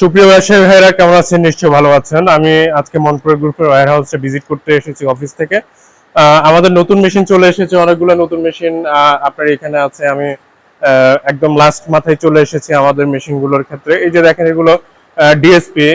সুপ্রিয় ব্যবসায়ী ভাইরা কেমন আছেন? নিশ্চয়ই ভালো আছেন। আমি আজকে মনপুর গ্রুপের ওয়ার হাউসে ভিজিট করতে এসেছি অফিস থেকে। আমাদের নতুন মেশিন চলে এসেছে, অনেকগুলো নতুন মেশিন আপনার এখানে আছে। আমি একদম লাস্ট মাথায় চলে এসেছি আমাদের মেশিনগুলোর ক্ষেত্রে। এই যে দেখেন এগুলো ডিএসপি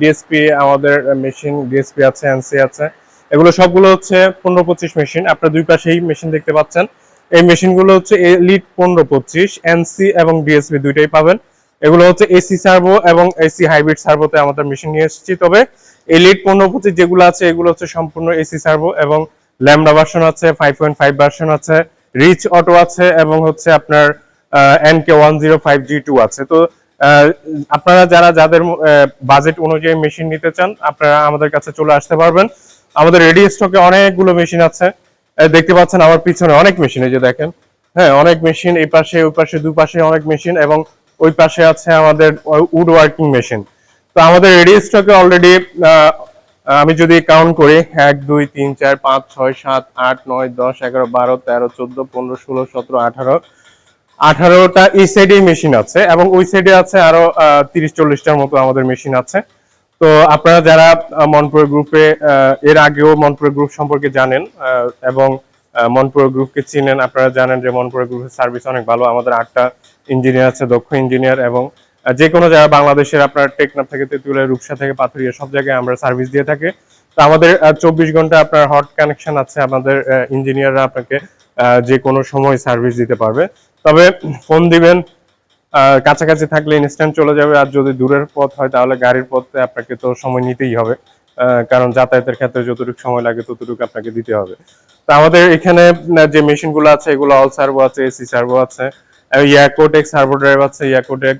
ডিএসপি আমাদের মেশিন ডিএসপি আছে এনসি আছে। এগুলো সবগুলো হচ্ছে পনেরো পঁচিশ মেশিন আপনার দুই পাশেই মেশিন দেখতে পাচ্ছেন। এই মেশিনগুলো হচ্ছে এলিট পনেরো পঁচিশ এনসি এবং ডিএসপি দুইটাই পাবেন। এগুলো হচ্ছে এসি সার্ভো এবং এসি হাইব্রিড সার্ভোতে আমাদের মেশিন নিয়ে এসেছি। তবে এলিট পনেরো যেগুলো আছে, এগুলো হচ্ছে সম্পূর্ণ এসি সার্ভো এবং ল্যামডা ভার্সন আছে ফাইভ পয়েন্ট ফাইভ ভার্সন আছে রিচ অটো আছে এবং হচ্ছে আপনার N K one zero five G two আছে। তো আপনারা যারা, যাদের বাজেট অনুযায়ী মেশিন নিতে চান, আপনারা আমাদের কাছে চলে আসতে পারবেন। আমাদের রেডি স্টকে অনেকগুলো মেশিন আছে। দেখতে পাচ্ছেন আমার পিছনে অনেক মেশিন এই যে দেখেন। হ্যাঁ অনেক মেশিন এই পাশে, ওই পাশে দুই পাশে অনেক মেশিন এবং ওই পাশে আছে আমাদের উড ওয়ার্কিং মেশিন তো আমাদের রেডি স্টকে অলরেডি আমি যদি কাউন্ট করি, এক, দুই, তিন, চার, পাঁচ, ছয়, সাত, আট, নয়, দশ, এগারো, বারো, তেরো, চোদ্দ, পনেরো, ষোলো, সতেরো, আঠারো। আঠারোটা এই সাইডে মেশিন আছে এবং ওই সাইডে আছে আরও তিরিশ, চল্লিশটার মতো আমাদের মেশিন আছে। তো আপনারা যারা মনপুর গ্রুপে এর আগেও মনপুর গ্রুপ সম্পর্কে জানেন এবং মনপুর গ্রুপকে চিনেন। আপনারা জানেন যে মনপুর গ্রুপের সার্ভিস অনেক ভালো। আমাদের আটটা ইঞ্জিনিয়ার আছে, দক্ষ ইঞ্জিনিয়ার এবং যে কোনো জায়গায় বাংলাদেশের আপনার টেকনাফ থেকে তেঁতুলিয়া, রূপসা থেকে পাথুরিয়া সব জায়গায় আমরা সার্ভিস দিয়ে থাকি। তো আমাদের চব্বিশ ঘণ্টা আপনার হট কানেকশন আছে। আমাদের ইঞ্জিনিয়াররা আপনাকে যে কোনো সময় সার্ভিস দিতে পারবে। তবে ফোন দিবেন কাছাকাছি থাকলে ইনস্ট্যান্ট চলে যাবে। আর যদি দূরের পথ হয়, তাহলে গাড়ির পথে আপনাকে তো সময় নিতেই হবে। কারণ যাতায়াতের ক্ষেত্রে যতটুকু সময় লাগে ততটুকু আপনাকে দিতে হবে। তো আমাদের এখানে যে মেশিনগুলো আছে, এগুলো অল সার্ভো আছে এসি সার্ভো আছে ইয়াকোটেক সার্ভো ড্রাইভ আছে ইয়াকোটেক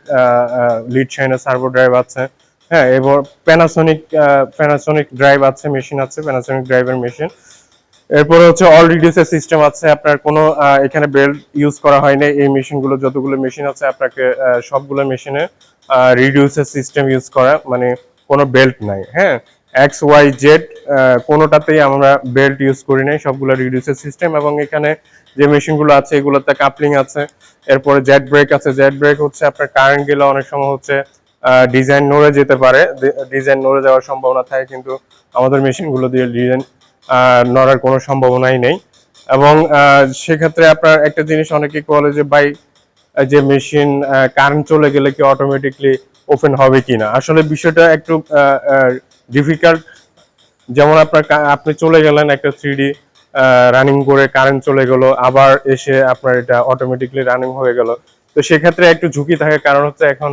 লিড শাইনের সার্ভো ড্রাইভ আছে হ্যাঁ এবং প্যানাসোনিক প্যানাসোনিক ড্রাইভ আছে মেশিন আছে প্যানাসোনিক ড্রাইভের মেশিন এরপরে হচ্ছে অল রিডিউসের সিস্টেম আছে, আপনার কোনো এখানে বেল্ট ইউজ করা হয়নি, এই মেশিনগুলো যতগুলো মেশিন আছে, আপনাকে সবগুলো মেশিনে রিডিউসের সিস্টেম ইউজ করা মানে কোনো বেল্ট নাই হ্যাঁ। এক্স ওয়াই জেড কোনোটাতেই আমরা বেল্ট ইউজ করি নাই। সবগুলো রিডিউসের সিস্টেম এবং এখানে যে মেশিনগুলো আছে, এগুলোতে কাপলিং আছে। এরপরে জেট ব্রেক আছে। জেট ব্রেক হচ্ছে আপনার কারেন্ট গেলে অনেক সময় হচ্ছে ডিজাইন নড়ে যেতে পারে। ডিজাইন নড়ে যাওয়ার সম্ভাবনা থাকে কিন্তু আমাদের মেশিনগুলো দিয়ে ডিজাইন নড়ার কোনো সম্ভাবনাই নেই। এবং সেক্ষেত্রে আপনার একটা জিনিস অনেকেই বলে যে বাই যে মেশিন কারেন্ট চলে গেলে কি অটোমেটিকলি ওপেন হবে কিনা? আসলে বিষয়টা একটু ডিফিকাল্ট যেমন আপনার আপনি চলে গেলেন একটা থ্রি রানিং করে কারেন্ট চলে গেল, আবার এসে আপনার এটা অটোমেটিকলি রানিং হয়ে গেল। তো সেক্ষেত্রে একটু ঝুঁকি থাকে, কারণ হচ্ছে এখন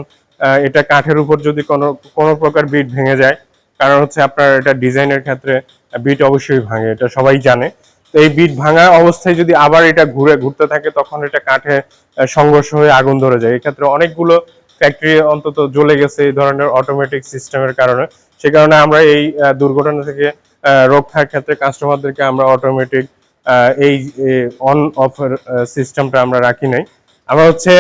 এটা কাঠের উপর যদি কোনো কোনো প্রকার বিট ভেঙে যায়, কারণ হচ্ছে আপনার এটা ডিজাইনের ক্ষেত্রে বিট অবশ্যই ভাঙে, এটা সবাই জানে। তো এই বিট ভাঙা অবস্থায় যদি আবার এটা ঘুরে ঘুরতে থাকে, তখন এটা কাঠে সংঘর্ষ হয়ে আগুন ধরে যায়। এক্ষেত্রে অনেকগুলো ফ্যাক্টরি অন্তত জ্বলে গেছে এই ধরনের অটোমেটিক সিস্টেমের কারণে। সে কারণে আমরা এই দুর্ঘটনা থেকে রক্ষার ক্ষেত্রে কাস্টমারদেরকে আমরা অটোমেটিক এই অন অফ সিস্টেমটা আমরা রাখি নাই। আমরা হচ্ছে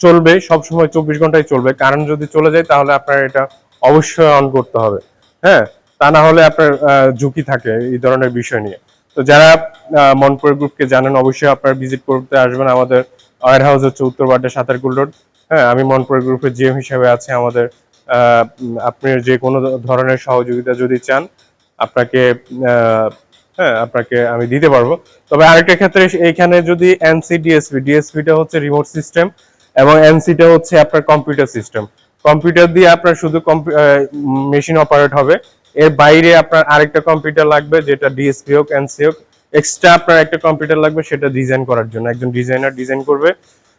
চলবে সব সময় চব্বিশ ঘন্টায় চলবে। কারণ যদি চলে যায় তাহলে আপনার এটা অবশ্যই অন করতে হবে। হ্যাঁ? তা না হলে আপনার ঝুঁকি থাকে এই ধরনের বিষয় নিয়ে। তো যারা আহ, মনপুর গ্রুপকে জানেন অবশ্যই আপনারা ভিজিট করতে আসবেন আমাদের ওয়ার হাউস হচ্ছে উত্তর বাড্ডা সাঁতারকুল রোড হ্যাঁ? আমি মনপুর গ্রুপের জিএম হিসেবে আছি আমাদের আপনি যে কোনো ধরনের সহযোগিতা যদি চান, আপনাকে হ্যাঁ আপনাকে আমি দিতে পারব। তবে আরেকটা ক্ষেত্রে এইখানে যদি এনসি ডিএসপি ডিএসপিটা হচ্ছে রিমোট সিস্টেম এবং এনসিটা হচ্ছে আপনার কম্পিউটার সিস্টেম কম্পিউটার দিয়ে আপনার শুধু মেশিন অপারেট হবে। এর বাইরে আপনার আরেকটা কম্পিউটার লাগবে, যেটা ডিএসপি হোক এনসি হোক এক্সট্রা আপনার একটা কম্পিউটার লাগবে, সেটা ডিজাইন করার জন্য। একজন ডিজাইনার ডিজাইন করবে।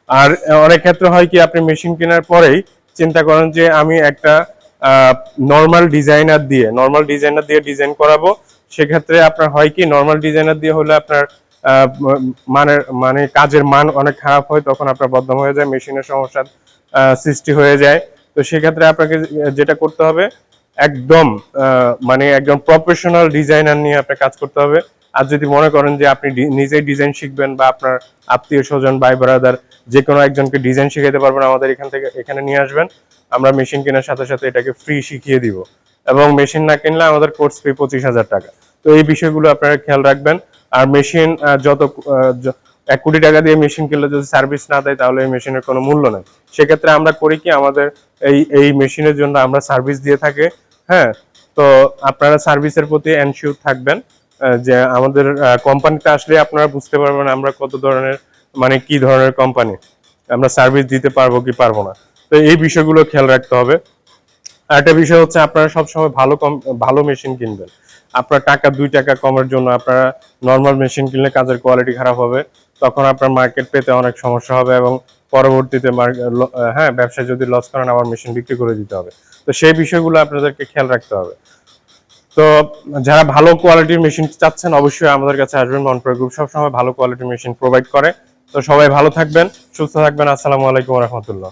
আর অনেক ক্ষেত্রে হয় কি, আপনি মেশিন কেনার পরেই চিন্তা করেন যে আমি একটা নর্মাল ডিজাইনার দিয়ে নর্মাল ডিজাইনার দিয়ে ডিজাইন করাবো সেক্ষেত্রে আপনার হয় কি নর্মাল ডিজাইনার দিয়ে হলে আপনার মানের মানে কাজের মান অনেক খারাপ হয় তখন আপনার বদনাম হয়ে যায় মেশিনের সমস্যার আহ, সৃষ্টি হয়ে যায়। তো সেক্ষেত্রে আপনাকে যেটা করতে হবে একদম মানে একদম প্রফেশনাল ডিজাইনার নিয়ে আপনার কাজ করতে হবে। আর যদি মনে করেন যে আপনি নিজেই ডিজাইন শিখবেন বা আপনার আত্মীয় স্বজন, ভাই ব্রাদার যে কোনো একজনকে ডিজাইন শিখাতে পারবেন, আমাদের এখান থেকে এখানে নিয়ে আসবেন। আমরা মেশিন কেনার সাথে সাথে এটাকে ফ্রি শিখিয়ে দিব। এবং মেশিন না কিনলে আমাদের কোর্স ফি পঁচিশ হাজার টাকা। তো এই বিষয়গুলো আপনারা খেয়াল রাখবেন। আর মেশিন যত এক কোটি টাকা দিয়ে মেশিন কিনলে যদি সার্ভিস না দেয়, তাহলে এই মেশিনের কোনো মূল্য নেই। সেক্ষেত্রে আমরা করি কি, আমাদের এই এই মেশিনের জন্য আমরা সার্ভিস দিয়ে থাকি। হ্যাঁ তো আপনারা সার্ভিসের প্রতি এনশিওর থাকবেন। যে আমাদের কোম্পানিতে আসলে আপনারা বুঝতে পারবেন আমরা কত ধরনের মানে কি ধরনের কোম্পানি আমরা সার্ভিস দিতে পারব কি পারব না। তো এই বিষয়গুলো খেয়াল রাখতে হবে। আরেকটা বিষয় হচ্ছে আপনারা সবসময় ভালো কম ভালো মেশিন কিনবেন। আপনার টাকা, দুই টাকা কমের জন্য আপনারা নর্মাল মেশিন কিনলে কাজের কোয়ালিটি খারাপ হবে। তখন আপনার মার্কেট পেতে অনেক সমস্যা হবে এবং পরবর্তীতে হ্যাঁ ব্যবসায় যদি লস করেন আবার মেশিন বিক্রি করে দিতে হবে। তো সেই বিষয়গুলো আপনাদেরকে খেয়াল রাখতে হবে। তো যারা ভালো কোয়ালিটির মেশিন চাচ্ছেন, অবশ্যই আমাদের কাছে আসবেন মনপ্রয় গ্রুপ সবসময় ভালো কোয়ালিটির মেশিন প্রোভাইড করে। তো সবাই ভালো থাকবেন, সুস্থ থাকবেন। আসসালামু আলাইকুম রহমতুল্লাহ।